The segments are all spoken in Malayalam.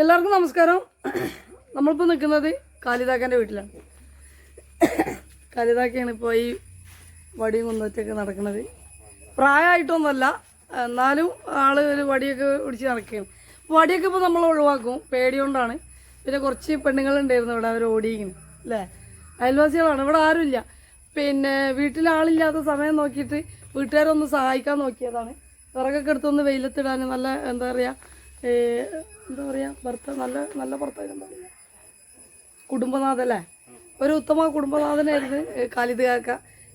എല്ലാവർക്കും നമസ്കാരം. നമ്മളിപ്പോൾ നിൽക്കുന്നത് കാലിതാക്കാന്റെ വീട്ടിലാണ്. കാലിതാക്കയാണ് ഇപ്പോൾ ഈ വടിയും കുന്നത്തൊക്കെ നടക്കുന്നത്. പ്രായമായിട്ടൊന്നുമല്ല. എന്നാലും ആൾ ഒരു വടിയൊക്കെ പിടിച്ച് നടക്കുകയാണ്. വടിയൊക്കെ ഇപ്പോൾ നമ്മൾ ഒഴിവാക്കും. പേടികൊണ്ടാണ് പിന്നെ കുറച്ച് പെണ്ണുങ്ങളുണ്ടായിരുന്നു ഇവിടെ അവർ ഓടിയിരിക്കുന്നു. അല്ലേ? അയൽവാസികളാണ്. ഇവിടെ ആരുമില്ല. പിന്നെ വീട്ടിൽ ആളില്ലാത്ത സമയം നോക്കിയിട്ട് വീട്ടുകാരൊന്ന് സഹായിക്കാൻ നോക്കിയതാണ്. വിറകൊക്കെ എടുത്തൊന്ന് വെയിലത്തിടാൻ നല്ല എന്താ പറയുക എന്താ പറയുക ഭർത്ത നല്ല നല്ല ഭർത്താവ് എന്താ പറയുക കുടുംബനാഥല്ലേ? ഒരു ഉത്തമ കുടുംബനാഥനായിരുന്നു കാലിത് കാക്ക.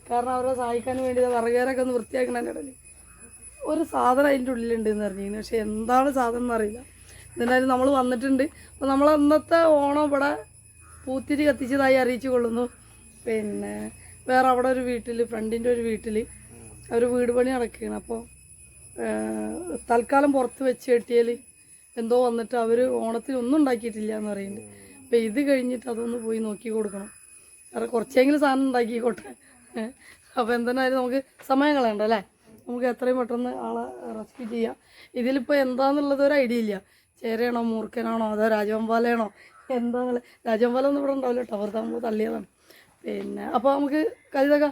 കാരണം അവരെ സഹായിക്കാൻ വേണ്ടി വിറകേരൊക്കെ ഒന്ന് വൃത്തിയാക്കണതിന്റെ ഇടയിൽ. ഒരു സാധനം അതിന്റെ ഉള്ളിലുണ്ട് എന്ന് പറഞ്ഞിരുന്നു. പക്ഷെ എന്താണ് സാധനം എന്നറിയില്ല എന്തായാലും നമ്മൾ വന്നിട്ടുണ്ട്. അപ്പോൾ നമ്മൾ അന്നത്തെ ഓണം ഇവിടെ പൂത്തിരി കത്തിച്ചതായി അറിയിച്ചു കൊള്ളുന്നു. പിന്നെ വേറെ അവിടെ ഒരു വീട്ടിൽ ഫ്രണ്ടിന്റെ ഒരു വീട്ടിൽ അവർ വീട് പണി നടക്കുകയാണ്. അപ്പോൾ തൽക്കാലം പുറത്ത് വെച്ച് കെട്ടിയാൽ എന്തോ വന്നിട്ട് അവർ ഓണത്തിന് ഒന്നും ഉണ്ടാക്കിയിട്ടില്ല എന്ന് പറയുന്നുണ്ട്. അപ്പോൾ ഇത് കഴിഞ്ഞിട്ട് അതൊന്ന് പോയി നോക്കി കൊടുക്കണം. കാരണം കുറച്ചെങ്കിലും സാധനം ഉണ്ടാക്കിക്കോട്ടെ. അപ്പോൾ എന്തായാലും നമുക്ക് സമയം കളയണ്ട അല്ലേ? നമുക്ക് എത്രയും പെട്ടെന്ന് ആളെ റെസ്ക്യൂ ചെയ്യാം. ഇതിലിപ്പോൾ എന്താണെന്നുള്ളത് ഒരു ഐഡിയ ഇല്ല. ചേരയാണോ മൂർഖനാണോ അതോ രാജവമ്പാലയാണോ? എന്താണെന്നുള്ള രാജവമ്പാലൊന്നും ഇവിടെ ഉണ്ടാവില്ല കേട്ടോ. അവർ തമ്മിൽ തള്ളിയതാണ്. പിന്നെ അപ്പോൾ നമുക്ക് കരുതക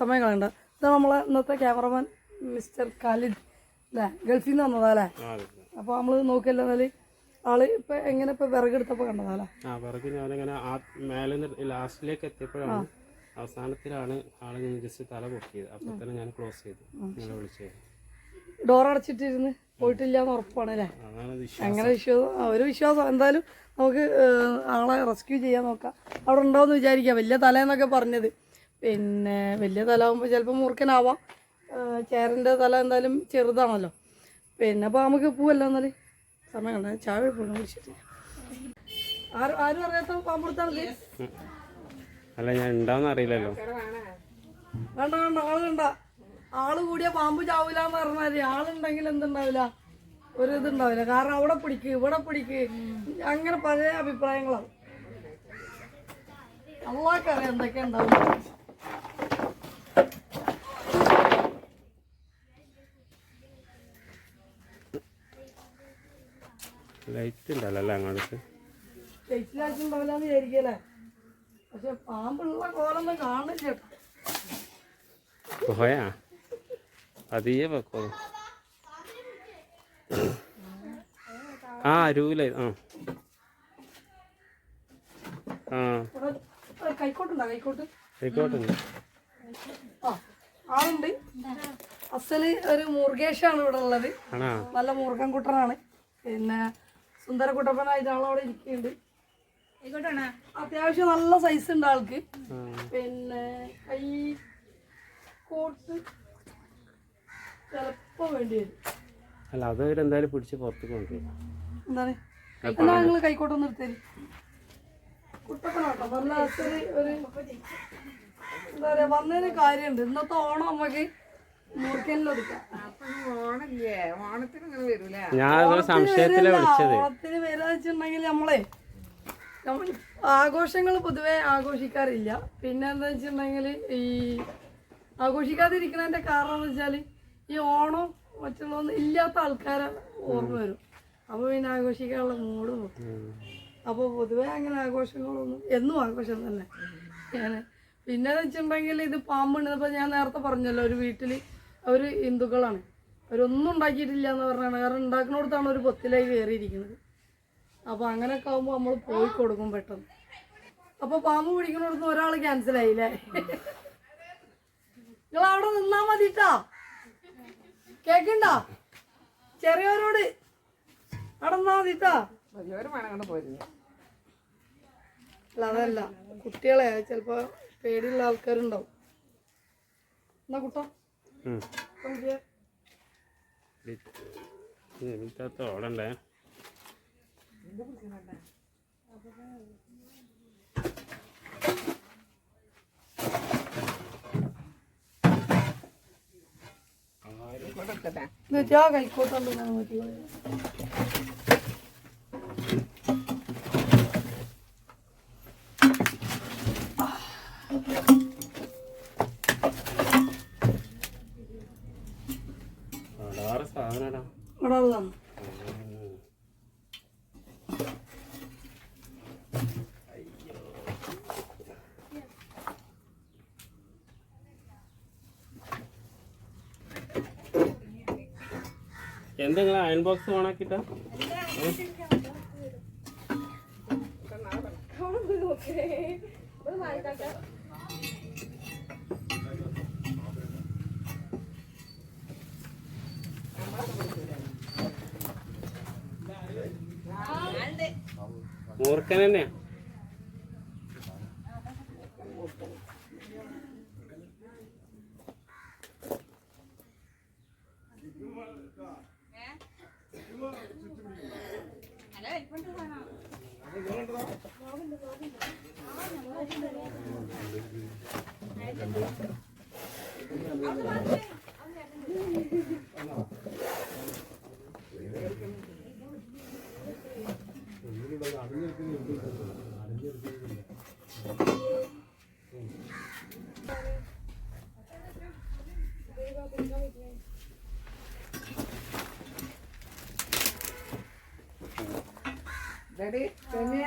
സമയം കളയണ്ട. ഇതാണ് നമ്മളെ ഇന്നത്തെ ക്യാമറമാൻ മിസ്റ്റർ ഖാലിദ്. അല്ലേ ഗൾഫിൽ നിന്ന് വന്നതാ അല്ലേ? അപ്പോൾ നമ്മൾ നോക്കിയല്ലോ എന്നാൽ ആൾ ഇപ്പം എങ്ങനെ ഇപ്പം വിറകെടുത്തപ്പോൾ കണ്ടതാ അല്ലേ? ആ വിറക് ഞാനിങ്ങനെ ആ മേലെ ലാസ്റ്റിലേക്ക് എത്തിയപ്പോഴാണ് അവസാനത്തിലാണ് ആൾ ജസ്റ്റ് തല പൊക്കിയത്. അപ്പൊ തന്നെ ഞാൻ ക്ലോസ് ചെയ്തു. നിങ്ങളെ വിളിച്ചത്. ഡോർ അടച്ചിട്ടിരുന്ന് പോയിട്ടില്ല എന്ന് ഉറപ്പാണ് അല്ലേ? അതാണ് വിശ്വാസം. അങ്ങനെ വിശ്വാസം ഒരു വിശ്വാസം. എന്തായാലും നമുക്ക് ആളെ റെസ്ക്യൂ ചെയ്യാൻ നോക്കാം. അവിടെ ഉണ്ടാവുമെന്ന് വിചാരിക്കാം. വലിയ തല എന്നൊക്കെ പറഞ്ഞത്. പിന്നെ വലിയ തല ആകുമ്പോൾ ചിലപ്പോൾ മൂർഖനാവാം. ചേരന്റെ തല എന്തായാലും ചെറുതാണല്ലോ. പിന്നെ അപ്പോൾ നമുക്ക് പോവല്ലോ എന്നാൽ സമയം കണ്ടാൽ ചായ പോകണം കുടിച്ചിട്ട്. ആരും ആരും അറിയാത്ത പാമ്പുറത്താണ് അല്ല ഞാൻ ഉണ്ടാവുന്ന അറിയില്ലല്ലോ. വേണ്ട വേണ്ട ആൾ കണ്ട ആൾ കൂടിയ പാമ്പ് ചാവില്ല എന്ന് പറഞ്ഞാൽ ആളുണ്ടെങ്കിൽ എന്തുണ്ടാവില്ല? ഒരു ഇത് ഉണ്ടാവില്ല കാരണം അവിടെ പിടിക്ക് ഇവിടെ പിടിക്ക്. അങ്ങനെ പല അഭിപ്രായങ്ങളാണ്. അള്ളാക്കറിയാം എന്തൊക്കെ ഉണ്ടാവും ലൈറ്റ് ഉണ്ടല്ലോ അല്ലേ അങ്ങോട്ട്? പക്ഷെ പാമ്പുള്ള കോലൊന്നും കാണില്ല. പോയാ? പതിയെ വെക്കോ ആ അരൂല ആ. ആ. കൈക്കോട്ടുണ്ടോ? കൈക്കോട്ട്. ആളുണ്ട്. അസൽ ഒരു മുർഗേഷാണ് ഇവിടെ ഉള്ളത്. നല്ല മൂർഖൻ കുട്ടനാണ് പിന്നെ സുന്ദര കുട്ടപ്പനായിട്ട് ആളവിടെ ഇരിക്കുന്നുണ്ട്. അത്യാവശ്യം നല്ല സൈസ് ഉണ്ട് ആൾക്ക്. പിന്നെ കൈ കോട്ട് ചിലപ്പോ വേണ്ടി വരും. അല്ല അത് അവരെന്തായാലും പിടിച്ച് പുറത്തേക്ക് കൊണ്ടുവരും. എന്താണ്? എന്നാ നിങ്ങൾ കൈക്കോട്ടൊന്നും എടുത്തേരി കുട്ടപ്പനാട്ടോ നല്ല ഒരു എന്താ പറയാ വന്നതിന് കാര്യമുണ്ട്. ഇന്നത്തെ ഓണം നമുക്ക് മൂർക്കനിലൊതുക്കാം ഞാൻ അതൊരു സംശയത്തിലാ വിളിച്ചത്. ഓണത്തിന് നമ്മളെ നമ്മൾ ആഘോഷങ്ങൾ പൊതുവെ ആഘോഷിക്കാറില്ല. പിന്നെ എന്താ വെച്ചിട്ടുണ്ടെങ്കിൽ ഈ ആഘോഷിക്കാതിരിക്കുന്നതിന്റെ കാരണം എന്ന് വെച്ചാൽ ഈ ഓണം മറ്റുള്ളതൊന്നും ഇല്ലാത്ത ആൾക്കാരെ ഓർമ്മ വരും. അപ്പോൾ പിന്നെ ആഘോഷിക്കാനുള്ള മൂഡ് നോക്കും അപ്പൊ അപ്പോൾ പൊതുവെ അങ്ങനെ ആഘോഷങ്ങളൊന്നും എന്നും ആഘോഷം തന്നെ. ഞാൻ പിന്നെ വെച്ചിട്ടുണ്ടെങ്കിൽ ഇത് പാമ്പുണ്ട് അപ്പോൾ ഞാൻ നേരത്തെ പറഞ്ഞല്ലോ ഒരു വീട്ടിൽ അവർ ഹിന്ദുക്കളാണ്. അവരൊന്നും ഉണ്ടാക്കിയിട്ടില്ല എന്ന് പറഞ്ഞാണ്. കാരണം ഉണ്ടാക്കുന്നിടത്താണ് ഒരു പൊത്തിലായി കയറിയിരിക്കുന്നത് അപ്പോൾ അങ്ങനെയൊക്കെ ആകുമ്പോൾ നമ്മൾ പോയി കൊടുക്കും പെട്ടെന്ന്. അപ്പോൾ പാമ്പ് പിടിക്കുന്നിടത്ത് ഒരാൾ ക്യാൻസലായില്ലേ നിങ്ങൾ അവിടെ നിന്നാ മതിട്ടാ. കേക്കണ്ട? ചെറിയവരോട് അവിടെ നിന്നാ മതിട്ടാ. അല്ല അതല്ല. കുട്ടികളെ ചിലപ്പോ പേടിയുള്ള ആൾക്കാരുണ്ടാവും. എന്നാ കുട്ടാ? ഇതിനകത്ത് ഓടണ്ടേ? ഇത് വെച്ചാ കൈക്കോട്ടുണ്ട് ഞാൻ നോക്കി വേറെ സാധനടാ ഇവിടെ ഉള്ളതാണ് എന്താ നിങ്ങൾ അയൺ ബോക്സ് ഓണാക്കിട്ട മൂർഖൻ തന്നെയാ? ഡാഡി രമ്യ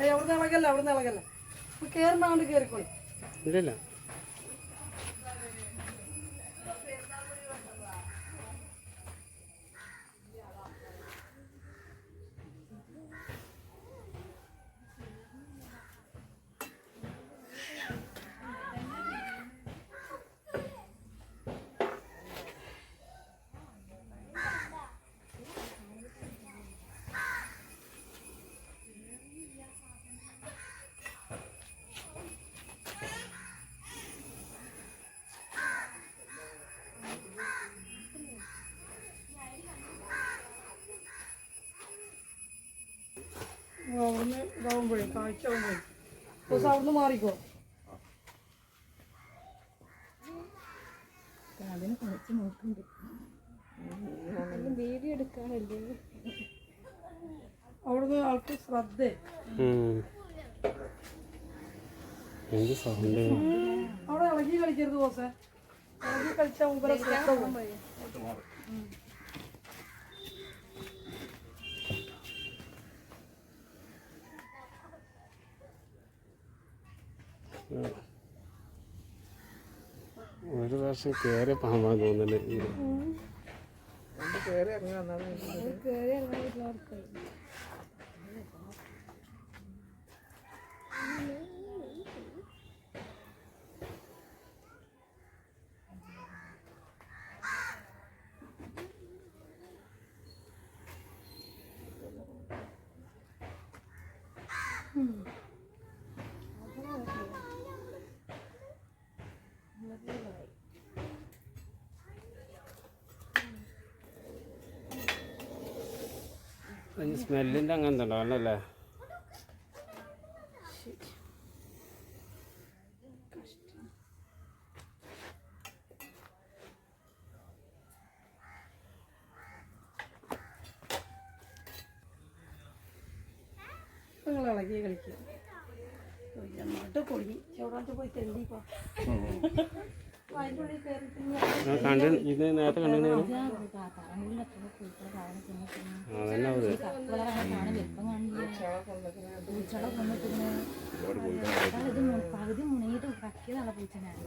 ഏയ് അവിടുന്ന് ഇളകല്ല അവിടുന്ന് ഇളകല്ല? ഇപ്പൊ കേറുന്നാണ്ട് കേറിക്കോളി. ഇല്ലല്ല. അവിടുന്ന് ഇതാവുമ്പോഴേ കാഴ്ച ആവുമ്പോഴേ ദിവസം അവിടുന്ന് മാറിക്കോ. അവിടുന്ന് ആൾക്ക് ശ്രദ്ധ. എന്ത് സൗണ്ട്? അവിടെ ഇളകി കളിക്കരുത് ബോസേ. ഇളകി കളിച്ചാൽ മുമ്പേ ശ്രദ്ധ ഒരു പ്രാവശ്യം കയറിയ പാമ്പാ തോന്നുന്നുണ്ട് കയറി ഇറങ്ങി വന്നത് അതിന് സ്മെല്ലിന്റെ അങ്ങനത്തെ ഉണ്ടാവല്ലേ നിങ്ങൾ ഇളകി കളിക്കുക. എന്നിട്ട് പൊടി പോയി തെണ്ടിപ്പോ കണ്ട് ഇത് നേരത്തെ കണ്ടു അതന്നെ അത് പകുതി മുണങ്ങിട്ട് കക്കിയതാണ് പൂച്ചനാണ്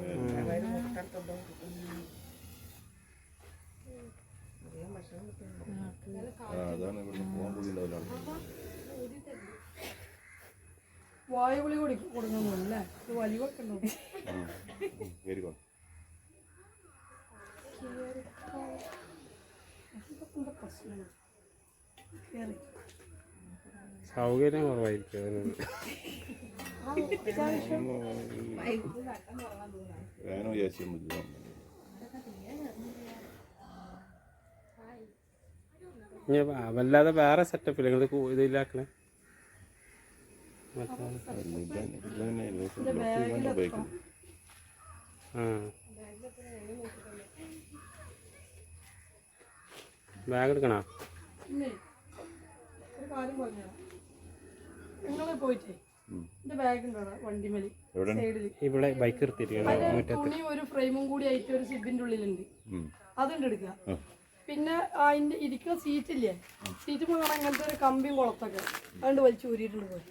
വായുവിളി കൂടി കൊടുക്കുന്നു അല്ലേ ഇത് കയറി സൗകര്യം കുറവായിരിക്കും വേനോ ഇനി വല്ലാതെ വേറെ സെറ്റപ്പില്ല നിങ്ങൾ ഇതിലാക്കണേ ഉപയോഗിക്കും ആ ബാഗ് എടുക്കണോ ഇന്നേ, ഒരു കാര്യം പറഞ്ഞുതരാം നിങ്ങൾ പോയിട്ടേ എന്റെ ബാഗ് ഉണ്ടോ വണ്ടിമേൽ എവിടെ? എടുക്കണോ ഇവിടെ ബൈക്ക് തുണി ഒരു ഫ്രെയിമും കൂടി ആയിട്ട് ഒരു സിബിന്റെ ഉള്ളിലുണ്ട്. അതുണ്ട് എടുക്കുക. പിന്നെ അതിന്റെ ഇരിക്കുന്ന സീറ്റില്ലേ സീറ്റ് പോകണം അങ്ങനത്തെ ഒരു കമ്പിയും കുളത്തൊക്കെ. അതുകൊണ്ട് വലിച്ചു ഊരിയിട്ടുണ്ട് പോയി.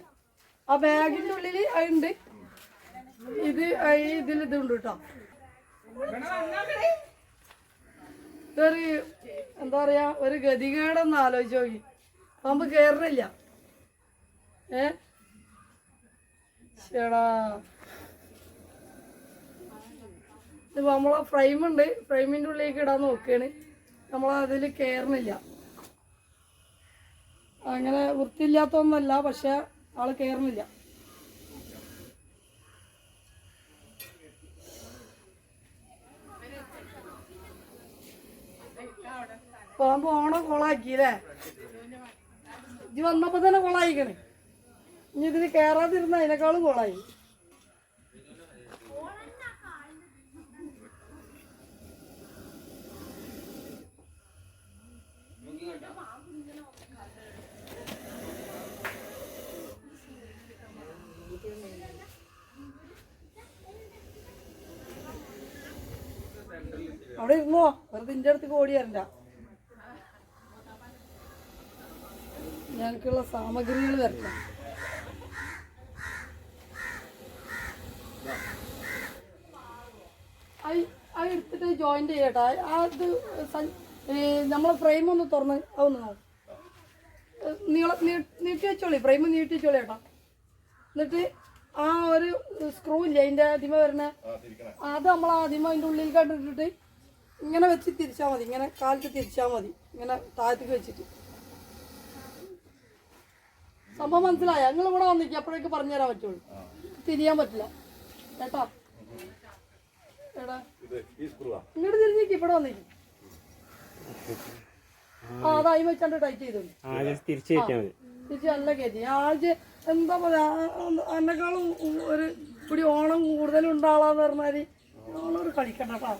ആ ബാഗിന്റെ ഉള്ളിൽ അതുണ്ട് ഇത് ഇതിൽ ഇതുണ്ട് കേട്ടോ. ഇതൊരു എന്താ പറയാ ഒരു ഗതികേടൊന്ന് ആലോചിച്ച് നോക്കി. പാമ്പ് കേറണില്ല. ഏ? ഇത് നമ്മളെ ഫ്രെയിം ഉണ്ട്. ഫ്രെയിമിന്റെ ഉള്ളിലേക്ക് ഇടാൻ നോക്കുകയാണ് നമ്മളതിൽ കയറണില്ല അങ്ങനെ വൃത്തിയില്ലാത്തൊന്നല്ല പക്ഷെ ആൾ കയറണില്ല പാമ്പ് ഓണം കൊളാക്കിയില്ലേ? ഇത് വന്നപ്പോ തന്നെ കൊളായിക്കണേ. ഇനി ഇതിന് കയറാതിരുന്ന അതിനേക്കാളും കൊളായി. അവിടെ ഇരുന്നോ? വെറുതെ ഇന്റെ അടുത്ത് ഓടി ഞങ്ങൾക്കുള്ള സാമഗ്രികൾ വരണം അത് അത് എടുത്തിട്ട് ജോയിന്റ് ചെയ്യട്ടാ. അത് നമ്മളെ ഫ്രെയിം ഒന്ന് തുറന്ന് അതൊന്ന് നോക്കും. നീള നീട്ടി വെച്ചോളി. ഫ്രെയിം നീട്ടി വെച്ചോളി ചേട്ടാ എന്നിട്ട് ആ ഒരു സ്ക്രൂ ഇല്ലേ അതിന്റെ ആദ്യമ വരുന്ന അത് നമ്മൾ ആദ്യം അതിന്റെ ഉള്ളിൽ കണ്ടിട്ടിട്ട് ഇങ്ങനെ വെച്ച് തിരിച്ചാൽ മതി. ഇങ്ങനെ കാലത്ത് തിരിച്ചാൽ മതി. ഇങ്ങനെ താഴത്തേക്ക് വെച്ചിട്ട്. സംഭവം മനസ്സിലായ? ഞങ്ങൾ ഇവിടെ വന്നിരിക്കും. അപ്പോഴേക്ക് പറഞ്ഞു തരാൻ പറ്റുള്ളൂ തിരിയാൻ പറ്റില്ല. കേട്ടോ? എടാ. ഇങ്ങോട്ട് തിരിഞ്ഞിരിക്കും. ഇവിടെ വന്നിരിക്കും. ആ. അതായി വെച്ചാണ്ട് ടൈറ്റ് ചെയ്തു തിരിച്ചു മതി. നല്ല കയറ്റി. ആഴ്ച എന്താ പറയാ എന്നെക്കാളും ഒരു കൂടി ഓണം കൂടുതൽ ഉണ്ടാളാന്ന് പറഞ്ഞാൽ ഓളോട് കളിക്കണ്ട കേട്ടോ.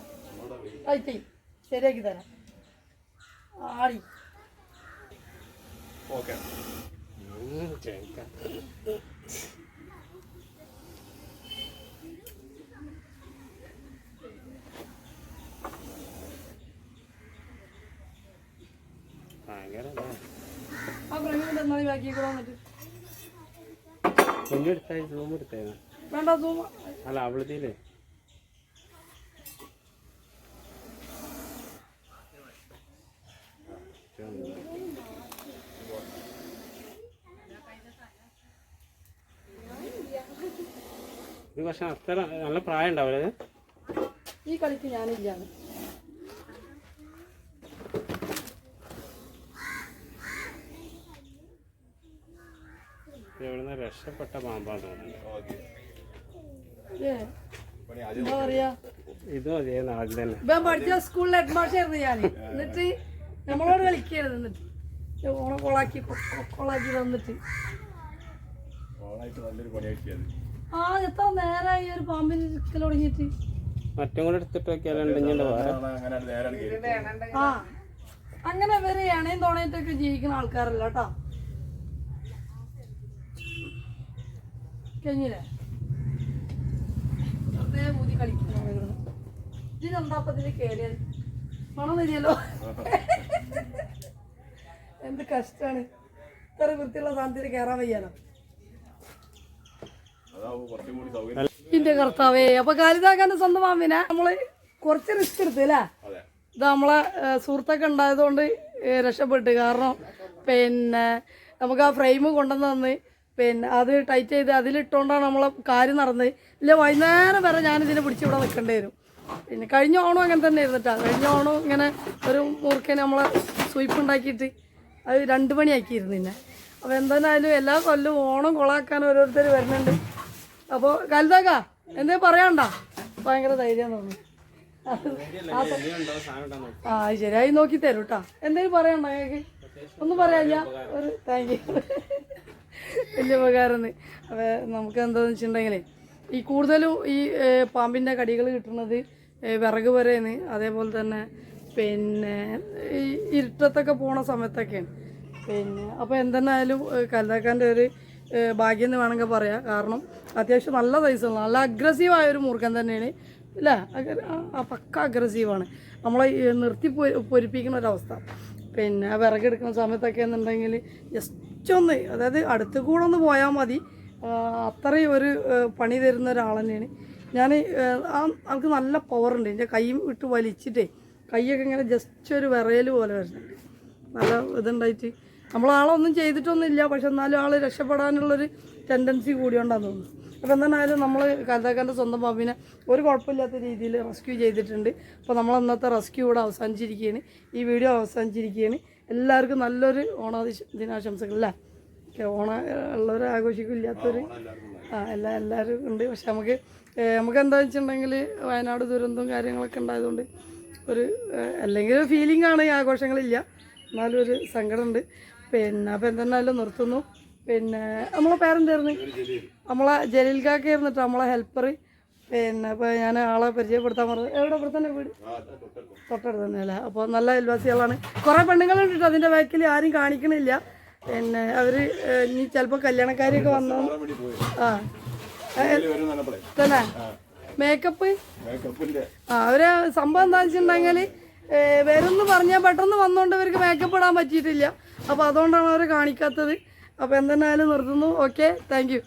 ടൈറ്റ് ചെയ്യും. ശരിയാക്കി തരാം. ആടി. ഉം, ചേക്കാം. ഭയങ്കര ഇതാ. ആ ഫ്രണ്ട് എന്നാ ബാക്കി കൂടെ വന്നിട്ട് കുഞ്ഞു എടുത്തായി റൂം എടുത്തായിരുന്നു വേണ്ട സൂമ അല്ല അവളതിയില്ലേ ഇത് പക്ഷെ അത്ര നല്ല പ്രായം ഉണ്ടാവില്ല ഈ കളിക്ക് ഞാനില്ല ഇത് ഇവിടുന്ന് രക്ഷപ്പെട്ട പാമ്പാന്ന് തോന്നുന്നു. ഏ? എന്താ പറയാ? ഇതും അതേ നാട്ടിൽ തന്നെ. ഇപ്പം പഠിച്ച സ്കൂളിൽ ഞാൻ എന്നിട്ട് നമ്മളോട് കളിക്കരുത് എന്നിട്ട്. ഓണം കൊളാക്കി വന്നിട്ട്. കൊളാക്കി തന്നിട്ട് നല്ലൊരു പണിയാക്കിയത്. ആ എത്ര നേരമായി ഒരു പാമ്പിന് ചിക്കൽ തുടങ്ങിയിട്ട്? മറ്റും കൂടെ എടുത്തിട്ട് നോക്കിയാലുണ്ടെങ്കിൽ വേറെ? അങ്ങനെ വരെ ആ അങ്ങനെ ഇവർ എണയും തോണയിട്ടൊക്കെ ജീവിക്കുന്ന ആൾക്കാരല്ല കേട്ടോ? കഴിഞ്ഞില്ലേ? വെറുതെ ഊതി കളിക്കുന്നു ഇതിനെന്താപ്പതിൽ കയറിയത് മണം വരികയല്ലോ. എന്ത് കഷ്ടാണ്. ഇത്ര വൃത്തിയുള്ള സാധനത്തിൽ കയറാൻ വയ്യാലോ. ഇന്റെ കർത്താവേ അപ്പൊ കാലിതാക്കാന്റെ സ്വന്തം മാമിനെ നമ്മൾ കുറച്ച് റിസ്ക് എടുത്തില്ലേ ഇത് നമ്മളെ സുഹൃത്തൊക്കെ ഉണ്ടായതുകൊണ്ട് രക്ഷപ്പെട്ട്. കാരണം പിന്നെ നമുക്ക് ആ ഫ്രെയിം കൊണ്ടുവന്ന് തന്ന് പിന്നെ അത് ടൈറ്റ് ചെയ്ത് അതിലിട്ടുകൊണ്ടാണ് നമ്മളെ കാര്യം നടന്നത്. ഇല്ല വൈകുന്നേരം വരെ ഞാൻ ഇതിനെ പിടിച്ച് ഇവിടെ നിൽക്കേണ്ടി വരും. പിന്നെ കഴിഞ്ഞ ഓണം അങ്ങനെ തന്നെ ഇരുന്നിട്ടാ കഴിഞ്ഞ ഓണം ഇങ്ങനെ ഒരു മുറുക്കനെ നമ്മളെ സ്വീപ്പ് ഉണ്ടാക്കിയിട്ട് അത് രണ്ട് മണിയാക്കിയിരുന്നു പിന്നെ അപ്പോൾ എന്തായാലും എല്ലാ കൊല്ലവും ഓണം കൊളാക്കാൻ ഓരോരുത്തർ വരുന്നുണ്ട്. അപ്പോൾ കലുതാക്ക എന്തേ പറയണ്ട ഭയങ്കര ധൈര്യം നോക്ക്. ആ ശരിയായി നോക്കി തരൂ കേട്ടാ എന്തേലും പറയണ്ട ഞങ്ങൾക്ക് ഒന്നും പറയാനില്ല. ഒരു താങ്ക് യു വലിയ ഉപകാരം അപ്പോൾ നമുക്ക് എന്താന്ന് വെച്ചിട്ടുണ്ടെങ്കിൽ ഈ കൂടുതലും ഈ പാമ്പിന്റെ കടികൾ കിട്ടുന്നത് വിറക് വരെയാണ് അതേപോലെ തന്നെ പിന്നെ ഈ ഇരുട്ടത്തൊക്കെ പോണ സമയത്തൊക്കെയാണ്. പിന്നെ അപ്പോൾ എന്തെന്നായാലും കലതാക്കാന്റെ ഒരു ഭാഗ്യം എന്ന് വേണമെങ്കിൽ പറയാം. കാരണം അത്യാവശ്യം നല്ല സൈസുള്ള നല്ല അഗ്രസീവായ ഒരു മൂർഖൻ തന്നെയാണ്. ഇല്ല? ആ, പക്ക അഗ്രസീവാണ് നമ്മളെ നിർത്തി പൊരിപ്പിക്കുന്ന ഒരവസ്ഥ. പിന്നെ വിറകെടുക്കുന്ന സമയത്തൊക്കെ എന്നുണ്ടെങ്കിൽ ജസ്റ്റ് ഒന്ന് അതായത് അടുത്ത് കൂടെ ഒന്ന് പോയാൽ മതി. അത്രയും ഒരു പണി തരുന്ന ഒരാൾ തന്നെയാണ്. ഞാൻ ആ നമുക്ക് നല്ല പവറുണ്ട് എന്റെ കൈ വിട്ട് വലിച്ചിട്ടേ കൈയൊക്കെ ഇങ്ങനെ ജസ്റ്റ് ഒരു വിറയൽ പോലെ വരുന്നുണ്ട്. നല്ല ഇതുണ്ടായിട്ട് നമ്മൾ ആളൊന്നും ചെയ്തിട്ടൊന്നുമില്ല. പക്ഷെ എന്നാലും ആൾ രക്ഷപ്പെടാനുള്ളൊരു ടെൻഡൻസി കൂടിയോണ്ടാന്ന് തോന്നുന്നു. അപ്പോൾ എന്തായാലും നമ്മൾ കരുതാക്കാന്റെ സ്വന്തം പാമ്പിനെ ഒരു കുഴപ്പമില്ലാത്ത രീതിയിൽ റെസ്ക്യൂ ചെയ്തിട്ടുണ്ട്. അപ്പോൾ നമ്മൾ അന്നത്തെ റെസ്ക്യൂ ഇവിടെ അവസാനിച്ചിരിക്കുകയാണ്. ഈ വീഡിയോ അവസാനിച്ചിരിക്കുകയാണ്. എല്ലാവർക്കും നല്ലൊരു ഓണാദിശ ഓക്കെ ഓണ ഉള്ളവർ ആഘോഷിക്കും ഇല്ലാത്തവർ ആ എല്ലാ എല്ലാവരും ഉണ്ട്. പക്ഷെ നമുക്ക് നമുക്ക് എന്താണെന്ന് വെച്ചിട്ടുണ്ടെങ്കിൽ വയനാട് ദുരന്തവും കാര്യങ്ങളൊക്കെ ഉണ്ടായതുകൊണ്ട് ഒരു അല്ലെങ്കിൽ ഫീലിംഗ് ആണ് ഈ ആഘോഷങ്ങളില്ല. എന്നാലും ഒരു സങ്കടമുണ്ട്. പിന്നെ അപ്പം എന്തെന്നാലും നിർത്തുന്നു. പിന്നെ നമ്മളെ പേരെന്തായിരുന്നു? നമ്മളെ ജലീൽ കാക്കായിരുന്നിട്ട് നമ്മളെ ഹെൽപ്പർ പിന്നെ അപ്പോൾ ഞാൻ ആളെ പരിചയപ്പെടുത്താൻ പറഞ്ഞത് എവിടെ? ഇവിടെ തന്നെ വീട്? തൊട്ടടുത്ത് തന്നെ അല്ലേ അപ്പോൾ നല്ല അയൽവാസികളാണ്. കുറേ പെണ്ണുങ്ങളുണ്ട് കേട്ടോ അതിന്റെ ബാക്കിൽ ആരും കാണിക്കണില്ല. പിന്നെ അവർ ഇനി ചിലപ്പോൾ കല്യാണക്കാരിയൊക്കെ വന്നു? ആ. വരും തന്നെ? മേക്കപ്പ്? ആ അവർ സംഭവം എന്താ വെച്ചിട്ടുണ്ടെങ്കിൽ വരുമെന്ന് പറഞ്ഞാൽ പെട്ടെന്ന് വന്നുകൊണ്ട് ഇവർക്ക് മേക്കപ്പ് ഇടാൻ പറ്റിയിട്ടില്ല. അപ്പോൾ അതുകൊണ്ടാണ് അവർ കാണിക്കാത്തത്. അപ്പോൾ എന്തെന്നാലും നിർത്തുന്നു. Okay thank